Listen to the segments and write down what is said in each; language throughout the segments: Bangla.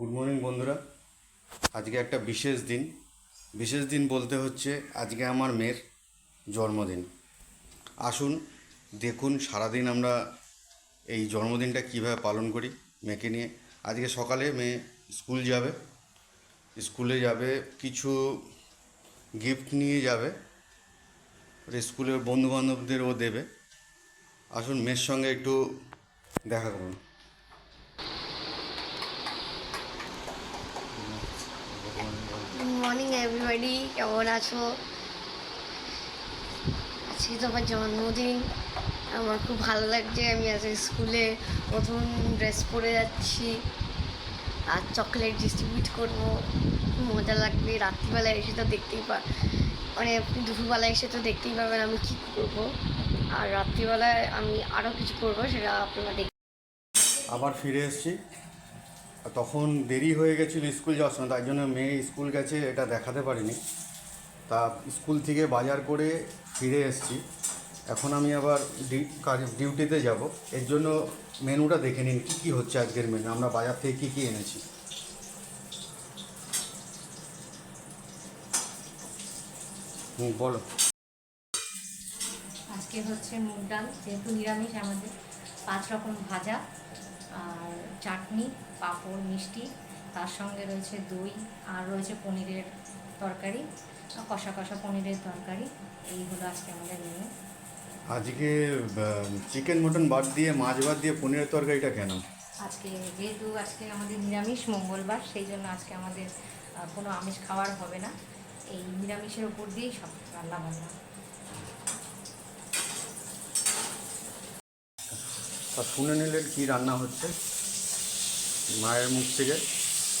গুড মর্নিং বন্ধুরা। আজকে একটা বিশেষ দিন। বিশেষ দিন বলতে হচ্ছে আজকে আমার মেয়ের জন্মদিন। আসুন, দেখুন সারাদিন আমরা এই জন্মদিনটা কীভাবে পালন করি মেয়েকে নিয়ে। আজকে সকালে মেয়ে স্কুল যাবে। স্কুলে যাবে, কিছু গিফট নিয়ে যাবে। স্কুলের বন্ধু বান্ধবদের ও দেবে। আসুন মেয়ের সঙ্গে একটু দেখা করুন গুড মর্নিং এভরিবাডি কেমন আছো? আজকে তো আমার জন্মদিন। আমার খুব ভালো লাগছে, আমি আজকে স্কুলে প্রথম ড্রেস পরে যাচ্ছি। আর চকলেট ডিস্ট্রিবিউট করব। মজা লাগবে, রাত্রিবেলায় এসে তো দেখতেই পা মানে আপনি দুপুরবেলায় এসে তো দেখতেই পাবেন আমি কী করব। আর রাত্রিবেলায় আমি আরও কিছু করব, সেটা আপনারা দেখ আবার ফিরে এসেছি। তখন দেরি হয়ে গেছিল স্কুল যাওয়ার সময়, তাই জন্য মেয়ে স্কুল গেছে, এটা দেখাতে পারিনি। তা স্কুল থেকে বাজার করে ফিরে এসেছি। এখন আমি আবার কাজ, ডিউটিতে যাব। এর জন্য মেনুটা দেখে নিন, কী কী হচ্ছে আজকের মেনু। আমরা বাজার থেকে কী কী এনেছি। হুম, বলো। আজকে হচ্ছে মুগ ডাল, যেহেতু নিরামিষ আমাদের, পাঁচ রকম ভাজা। আর চাটনি পাঁপড় মিষ্টি তার সঙ্গে রয়েছে দই আর রয়েছে পনিরের তরকারি কষা কষা পনিরের তরকারি। এই হলো আজকে আমাদের মেনু আজকে চিকেন মটন বাদ দিয়ে মাছ বাদ দিয়ে পনিরের তরকারিটা কেন? আজকে যেহেতু আজকে আমাদের নিরামিষ মঙ্গলবার সেই জন্য আজকে আমাদের কোনো আমিষ খাওয়ার হবে না। এই নিরামিষের উপর দিয়েই সব রান্না বান্না। তা শুনে নিলেন কী রান্না হচ্ছে? মায়ের মুখ থেকে।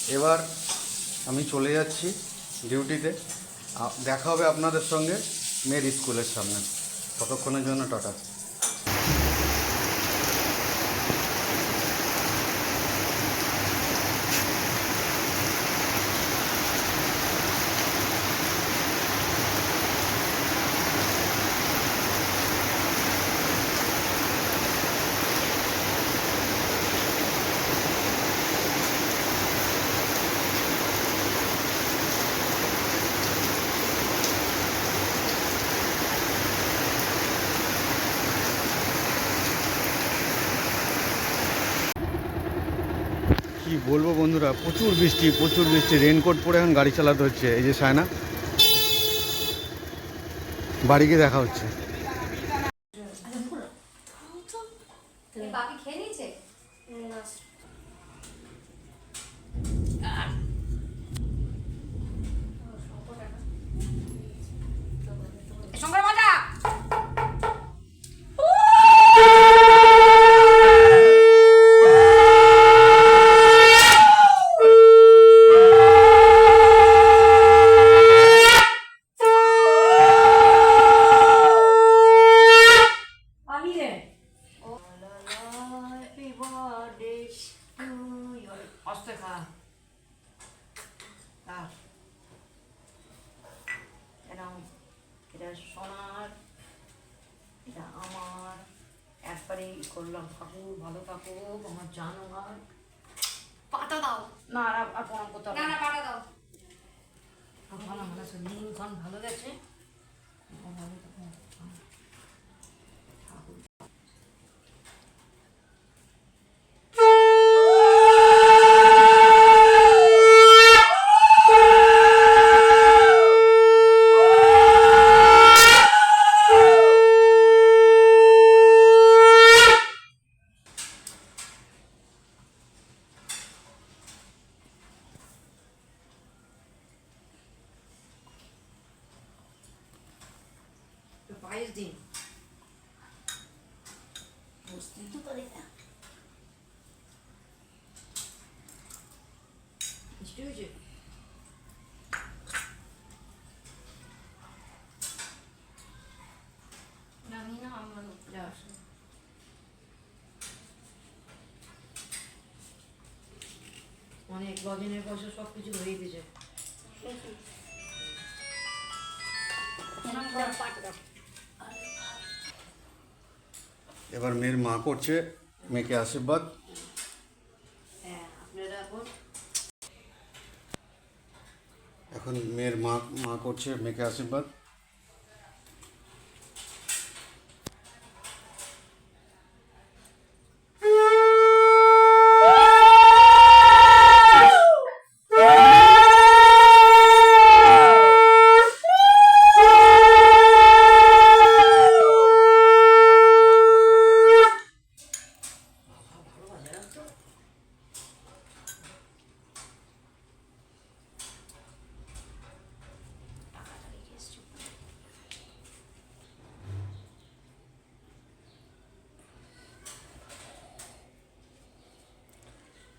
এবার আমি চলে যাচ্ছি ডিউটিতে। দেখা হবে আপনাদের সঙ্গে মেয়ের স্কুলের সামনে। ততক্ষণের জন্য টাটা। কি বলব বন্ধুরা, প্রচুর বৃষ্টি প্রচুর বৃষ্টি। রেনকোট পরে এখন গাড়ি চালাতে হচ্ছে, এই যে সায়না। বাড়ি গিয়ে দেখা হচ্ছে বাকি খেয়ে নিয়েছে শঙ্কর মজা আমি রে আস্তে খা আর এটা আমি এটা সোনার এটা আমার। একবারে করলাম থাকুক ভালো থাকো আমার জানো আর পাতা দাও। না আর আর প্রণাম করতে না না। পাতা দাও। ভালো আছে দিনক্ষণ ভালো গেছে। ভালো দিন বুঝতেই তো পারি না মিষ্টি হয়েছে আমার উপরে আসো অনেক লজেনের পয়সা সব কিছু হয়ে গেছে এবার মেয়ের মা করছে মেয়েকে আশীর্বাদ। এখন মেয়ের মা মা করছে মেয়েকে আশীর্বাদ।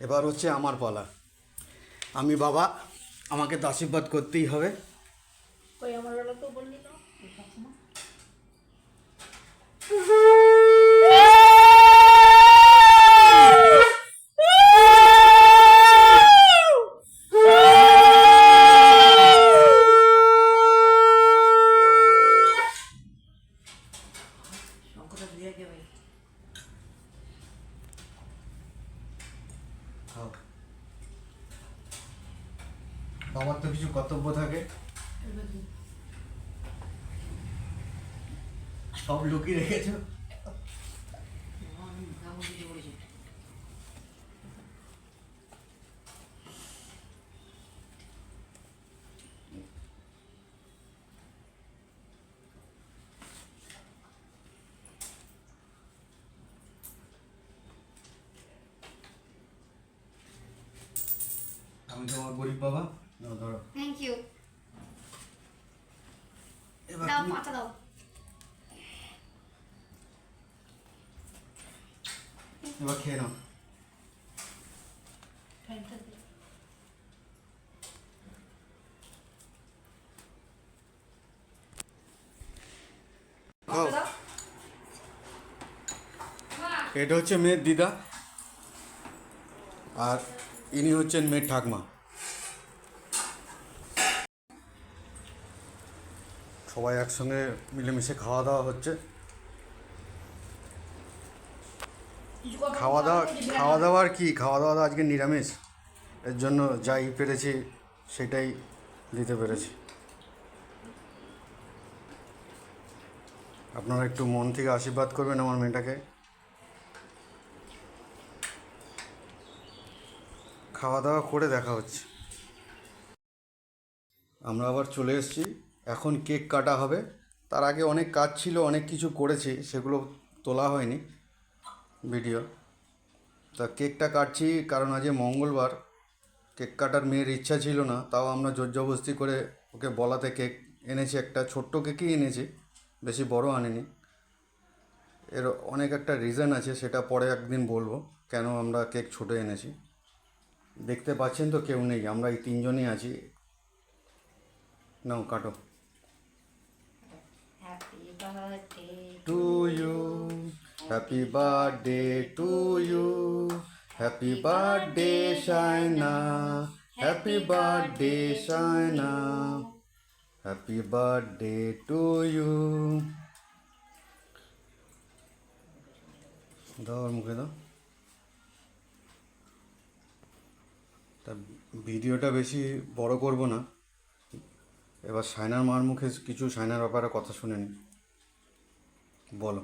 এবার হচ্ছে আমার পালা। আমি বাবা, আমাকে তো আশীর্বাদ করতেই হবে। আমার তো বললি না দেখাচ্ছি না শঙ্করটা দিয়ে কে ভাই বাবার তো কিছু কর্তব্য থাকে। সব লুকিয়ে রেখেছো? আমি তোমার গরিব বাবা। নাও ধরো। থ্যাংক ইউ এবার দাও তুমি দাও। এবার খেয়ে নাও। এটা হচ্ছে মেয়ের দিদা। আর ইনি হচ্ছেন মেয়ের ঠাকমা। সবাই একসঙ্গে মিলেমিশে খাওয়া দাওয়া হচ্ছে। খাওয়া দাওয়া খাওয়া দাওয়ার কি? খাওয়া দাওয়া আজকে নিরামিষ। এর জন্য যাই পেরেছি, সেটাই দিতে পেরেছি। আপনারা একটু মন থেকে আশীর্বাদ করবেন আমার মেয়েটাকে। খাওয়া দাওয়া করে দেখা হচ্ছে। আমরা আবার চলে এসেছি। এখন কেক কাটা হবে। তার আগে অনেক কাজ ছিল, অনেক কিছু করেছি, সেগুলো তোলা হয়নি ভিডিও তা কেকটা কাটছি কারণ আজ মঙ্গলবার। কেক কাটার মেয়ের ইচ্ছা ছিল না, তাও আমরা জোরজবস্তি করে ওকে বলাতে কেক এনেছি, একটা ছোট্ট কেকই এনেছি, বেশি বড় আনিনি। এর অনেক একটা রিজন আছে, সেটা পরে একদিন বলব কেন আমরা কেক ছোটো এনেছি। দেখতে পাচ্ছেন তো কেউ নেই, আমরা এই তিনজনই আছি। নাও, কাটো। To you. Happy birthday to you. Happy birthday, Shaina. Happy birthday, Shaina. Happy birthday to you. দাও মুখে দাও তা ভিডিওটা বেশি বড় করব না এবার সায়নার মার মুখে কিছু সায়নার ব্যাপারে কথা শুনে নি বলো।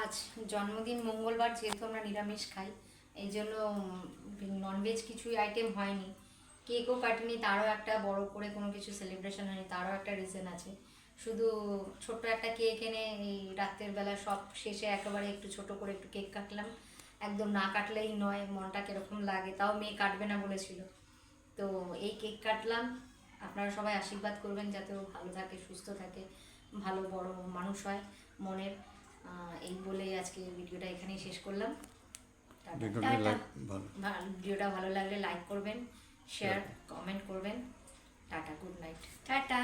আজ জন্মদিন মঙ্গলবার যেহেতু আমরা নিরামিষ খাই, এই জন্য ননভেজ কিছুই আইটেম হয়নি। কেকও কাটিনি, তারও একটা বড় করে কোনো কিছু সেলিব্রেশন হয়নি, তারও একটা রিজন আছে। শুধু ছোট্ট একটা কেক এনে এই রাতের বেলা সব শেষে একেবারে একটু ছোট করে একটু কেক কাটলাম। একদম না কাটলেই নয়, মনটা কীরকম লাগে, তাও মেয়ে কাটবে না বলেছিল। তো এই কেক কাটলাম। আপনারা সবাই আশীর্বাদ করবেন যাতে ও ভালো থাকে, সুস্থ থাকে। ভালো বড় মানুষ হয় মনের। এই বলেই আজকে ভিডিওটা এখানেই শেষ করলাম। ভিডিওটা ভালো লাগলে লাইক করবেন শেয়ার কমেন্ট করবেন। Tata good night tata.